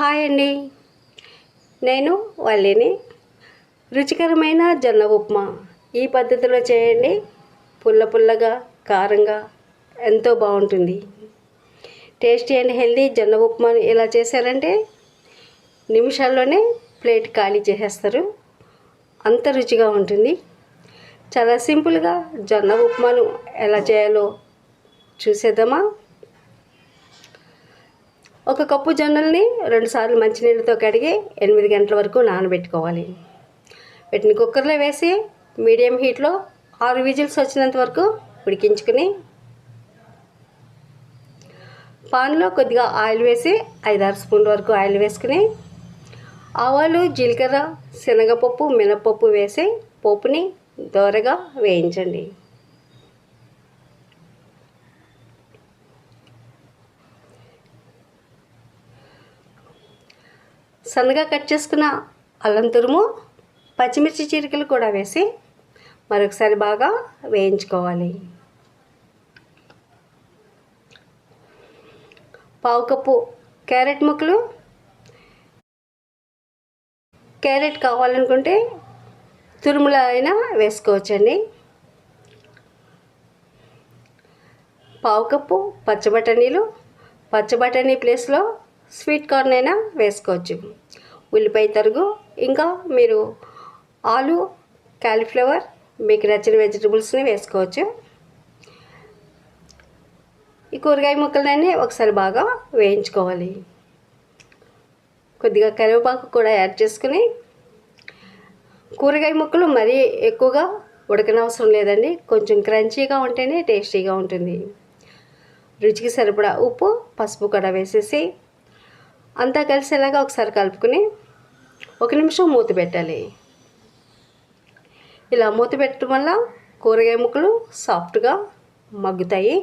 Hi అండి. నేను వల్లిని. రుచికరమైన జొన్న ఉప్మా. ఈ పద్ధతిలో చేయండి. పుల్ల పుల్లగా కారంగా ఎంతో బాగుంటుంది. టేస్టీ అండ్ హెల్దీ జొన్న ఉప్మాను ఎలా చేశారంటే నిమిషాల్లోనే ప్లేట్ ఖాళీ చేసేస్తారు. అంత రుచిగా ఉంటుంది. చాలా సింపుల్గా జొన్న ఉప్మాను ఎలా చేయాలో చూసేద్దామా? ఒక కప్పు జొన్నల్ని రెండుసార్లు మంచినీళ్ళతో కడిగి ఎనిమిది గంటల వరకు నానబెట్టుకోవాలి. వీటిని కుక్కర్లో వేసి మీడియం హీట్లో ఆరు విజిల్స్ వచ్చినంత వరకు ఉడికించుకుని పాన్లో కొద్దిగా ఆయిల్ వేసి ఐదారు స్పూన్ల వరకు ఆయిల్ వేసుకుని ఆవాలు జీలకర్ర శనగపప్పు మినపప్పు వేసి పోపుని దోరగా వేయించండి. సన్నగా కట్ చేసుకున్న అల్లం తురుము పచ్చిమిర్చి చీరికలు కూడా వేసి మరొకసారి బాగా వేయించుకోవాలి. పావు కప్పు క్యారెట్ ముక్కలు. క్యారెట్ కావాలనుకుంటే తురుముల అయినా వేసుకోవచ్చండి. పావు కప్పు పచ్చబటానీలు పచ్చబటానీ ప్లేస్లో స్వీట్ కార్న్ అయినా వేసుకోవచ్చు. ఉల్లిపాయ తరుగు ఇంకా మీరు ఆలు కాలీఫ్లవర్ మీకు నచ్చిన వెజిటబుల్స్ని వేసుకోవచ్చు. ఈ కూరగాయ ముక్కలన్నీ ఒకసారి బాగా వేయించుకోవాలి. కొద్దిగా కరివేపాకు కూడా యాడ్ చేసుకుని కూరగాయ ముక్కలు మరీ ఎక్కువగా ఉడకనవసరం లేదండి. కొంచెం క్రంచీగా ఉంటేనే టేస్టీగా ఉంటుంది. రుచికి సరిపడా ఉప్పు పసుపు కూడా వేసేసి అంతా కలిసేలాగా ఒకసారి కలుపుకుని ఒక నిమిషం మూత పెట్టాలి. ఇలా మూత పెట్టడం వల్ల కూరగాయ ముక్కలు సాఫ్ట్గా మగ్గుతాయి.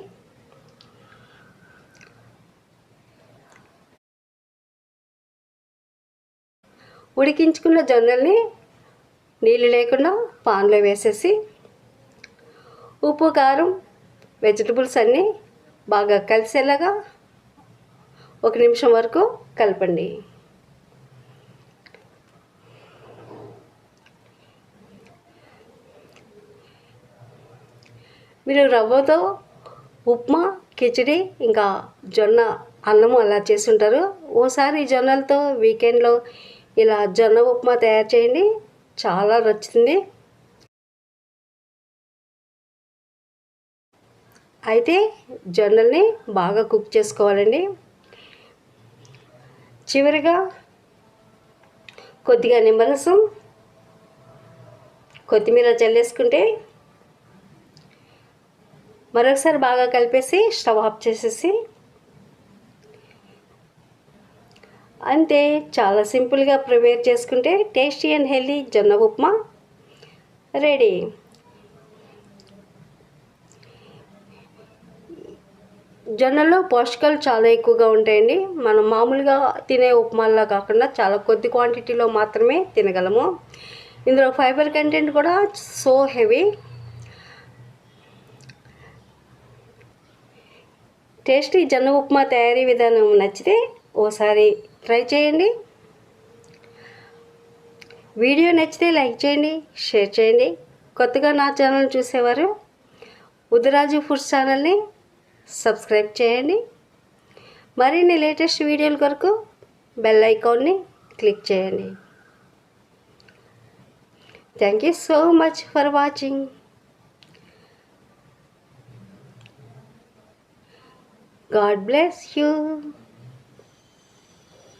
ఉడికించుకున్న జొన్నల్ని నీళ్ళు లేకుండా పాన్లో వేసేసి ఉప్పు కారం వెజిటబుల్స్ అన్నీ బాగా కలిసేలాగా ఒక నిమిషం వరకు కలపండి. మీరు రవ్వతో ఉప్మా కిచిడి ఇంకా జొన్న అన్నము అలా చేస్తుంటారు. ఓసారి జొన్నలతో వీకెండ్లో ఇలా జొన్న ఉప్మా తయారు చేయండి. చాలా నచ్చుతుంది. అయితే జొన్నల్ని బాగా కుక్ చేసుకోవాలండి. చివరిగా కొద్దిగా నిమ్మరసం కొత్తిమీర చల్లేసుకుంటే మరొకసారి బాగా కలిపేసి స్టవ్ ఆఫ్ చేసేసి అంతే చాలా సింపుల్గా ప్రిపేర్ చేసుకుంటే టేస్టీ అండ్ హెల్దీ జొన్న ఉప్మా రెడీ. జొన్నలో పోషకాలు చాలా ఎక్కువగా ఉంటాయండి. మనం మామూలుగా తినే ఉప్మాల్లో కాకుండా చాలా కొద్ది క్వాంటిటీలో మాత్రమే తినగలము. ఇందులో ఫైబర్ కంటెంట్ కూడా సో హెవీ టేస్టీ జొన్న ఉప్మా తయారీ విధానం నచ్చితే ఓసారి ట్రై చేయండి. వీడియో నచ్చితే లైక్ చేయండి షేర్ చేయండి. కొత్తగా నా ఛానల్ చూసేవారు ఉదరాజు ఫుడ్ ఛానల్ని సబ్స్క్రైబ్ చేయండి. మరిన్ని లేటెస్ట్ వీడియోల కొరకు బెల్ ఐకాన్ని క్లిక్ చేయండి. Thank you so much for watching God bless you